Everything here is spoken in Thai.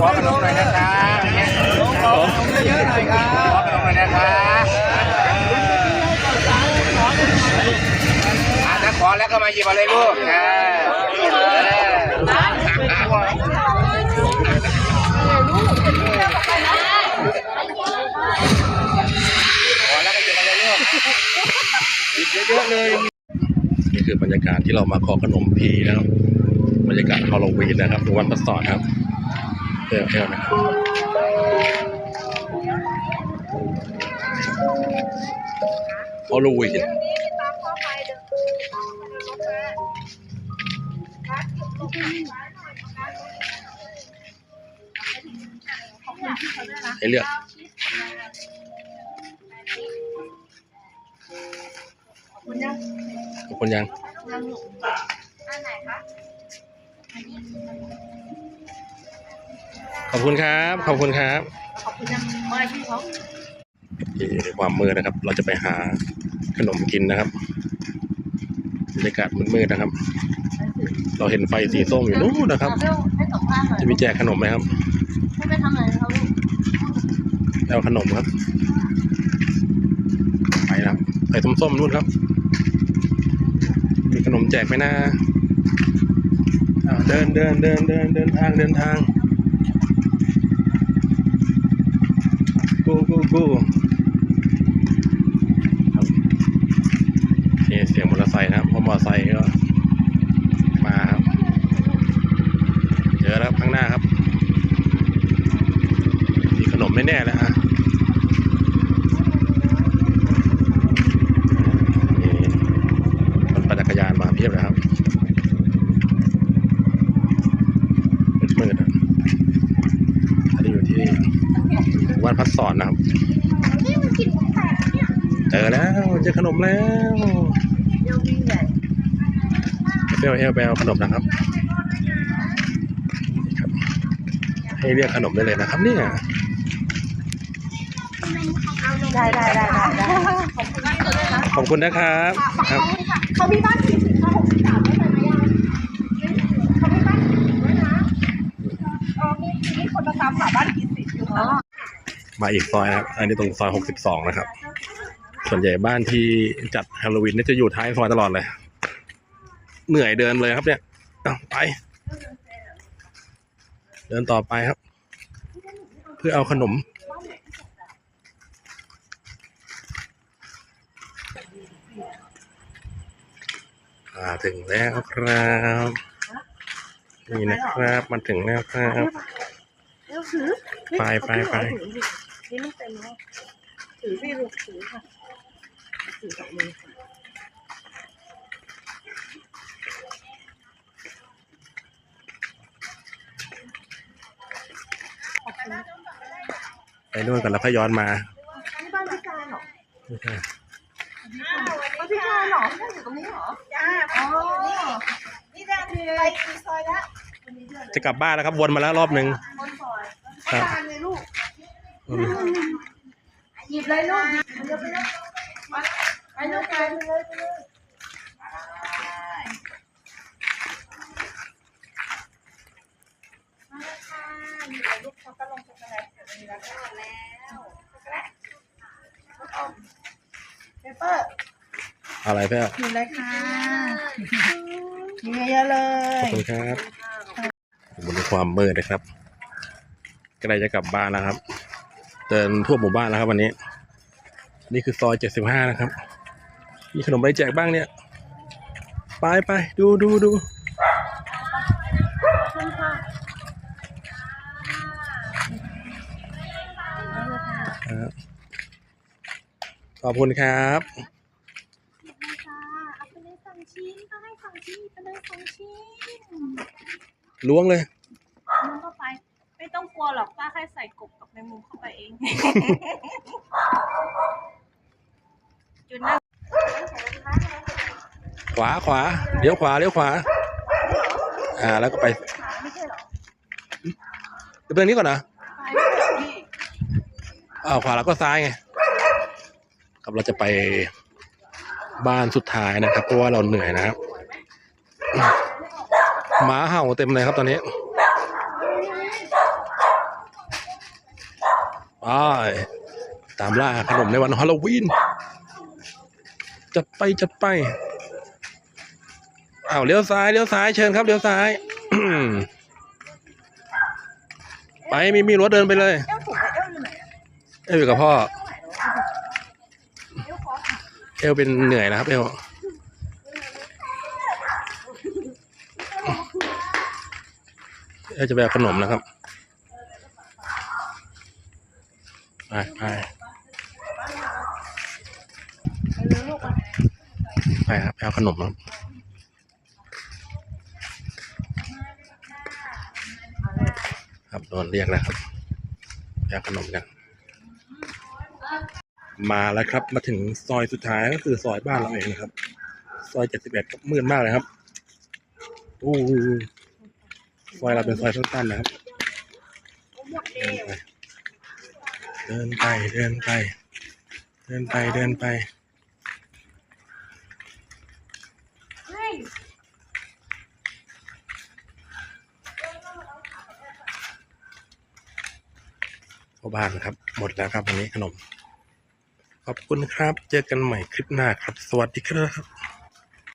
ขอขนมหน่อยนะครับขอขนมเยอะๆหน่อยครับขอขนมหน่อยนะครับอะถ้าขอแล้วก็มาหยิบอาเลยลูกอ่าขอแล้วก็หยิบเอาเลยลูกหยิบเยอะๆเลยนี่คือบรรยากาศที่เรามาขอขนมพีนะครับบรรยากาศฮอลโลวีนนะครับหรือวันพัสสอนครับ เที่ยวเที่ยวนะฮอลโลวีนให้เลือกขอบคุณยังข อบคุณครับ ขอบคุณครับนี่ในความมืดนะครับ เราจะไปหาขนมกินนะครับบรรยากาศมืดๆนะครับ เราเห็นไฟสีส้มอยู่นู้นนะครับให้สัมภาษณ์หน่อยจะมีแจกขนมไหมครับให้ไปทำอะไรนะครับลูกเอาขนมครับไปนะครับไข่ส้มๆนู่นครับ มีขนมแจกไหมนะอ้าวเดินเดินเดินเดินเดินทางเดินทาง กู้ครับนี่เสียงมอเตอร์ไซค์นะครับเพราะมอเตอร์ไซค์ก็มาครับเจอแล้วครับข้างหน้าครับ มีขนมไม่แน่แล้วฮะนี่มันปั่นจักรยานมาเพียบเลยครับมืดๆอะอันนี้อยู่ที่ วัดพัดสอนนะครับเจอแล้วเจอขนมแล้วเดี๋ยววิ่งใหญ่เปรี้ยวเอลแบลขนมนะครับนี่ครับ ให้เรียกขนมได้เลยนะครับเนี่ยได้ได้ได้ได้ขอบคุณนะครับ ครับเขามีบ้านสี่สิบเขาหกสิบสามได้ไหมยังเขามีบ้านสี่สิบด้วยนะเออมีมีคนมาตามหาบ้านกี่สิบอยู่อ๋อ มาอีกซอยนะครับ อันนี้ตรงซอย62นะครับ ส่วนใหญ่บ้านที่จัดฮาโลวีนนี่จะอยู่ท้ายซอยตลอดเลย เหนื่อยเดินเลยครับเนี่ยไป เดินต่อไปครับ เพื่อเอาขนมมาถึงแล้วครับ นี่นะครับมาถึงแล้วครับ ไปไปไป นี่มันเต็มแล้วถือสิลูกถือค่ะถือกับมือค่ะไปนู่นก่อนแล้วค่อยย้อนมานี่บ้านพิการเหรอไม่ใช่บ้านพิการเหรอไม่ได้อยู่ตรงนี้เหรอจ้าอ๋อนี่แหละนี่ไปกี่ซอยแล้วจะกลับบ้านแล้วครับวนมาแล้วรอบหนึ่งบนซอยครับ หยิบเลยลูกหยิบไปเลยไปไปลูกไปเลยไปเลยมาเลยค่ะอยู่กับลูกช็อกโกแลตช็อกโกแลตเดี๋ยวมีแล้วก็แล้วช็อกโกแลตเปเปอร์อะไรเพื่ออยู่เลยค่ะมีเยอะๆเลขอบย คุณครับบนความมืดนะครับใกล้จะกลับบ้านแล้วครับ เดินทั่วหมู่บ้านแล้วครับ วันนี้ นี่คือซอยเจ็ดสิบห้านะครับ มีขนมอะไรแจกบ้างเนี่ย ไปไปดูดูดูครับขอบคุณครับค่ะเอาไปเลยสองชิ้นก็ให้สองชิ้นไปเลยสองชิ้นล้วงเลยมันก็ไป ไม่ต้องกลัวหรอกป้าแค่ใส่กบกับแมงมุมเข้าไปเอง จุดนั้นขวาขวาเลี้ยวขวาเลี้ยวขวา อ่า แล้วก็ไปไม่ใช่หรอไปเรื่องนี้ก่อนนะไปนี่อ้าวขวาแล้วก็ซ้ายไงครับเราจะไปบ้านสุดท้ายนะครับ เพราะว่าเราเหนื่อยนะครับหมาเห่าเต็มเลยครับตอนนี้ อ้ายตามล่าขนมในวันฮาโลวีน จัดไปจัดไปอ้าวเลี้ยวซ้ายเลี้ยวซ้ายเชิญครับเลี้ยวซ้าย ไปมีมีรถเดินไปเลยเอ้าถูกแล้วเอ้าอยู่ไหนอะเอวอยู่กับพ่อ เอ้าขอเอวเป็นเหนื่อยนะครับเอวเอวจะไปเอาขนมนะครับ ไปไปไปครับไปเอาขนมครับครับโดนเรียกแล้วครับไปเอาขนมกัน มาแล้วครับ มาถึงซอยสุดท้ายก็คือซอยบ้านเราเองนะครับ ซอยเจ็ดสิบเอ็ดมืดมากเลยครับอู้ซอยเราเป็นซอยสั้นๆนะครับ เดินไปเดินไป เดินไปเดินไปเฮ้ยเข้าบ้านครับ หมดแล้วครับวันนี้ขนม ขอบคุณครับ เจอกันใหม่คลิปหน้าครับ สวัสดีครับ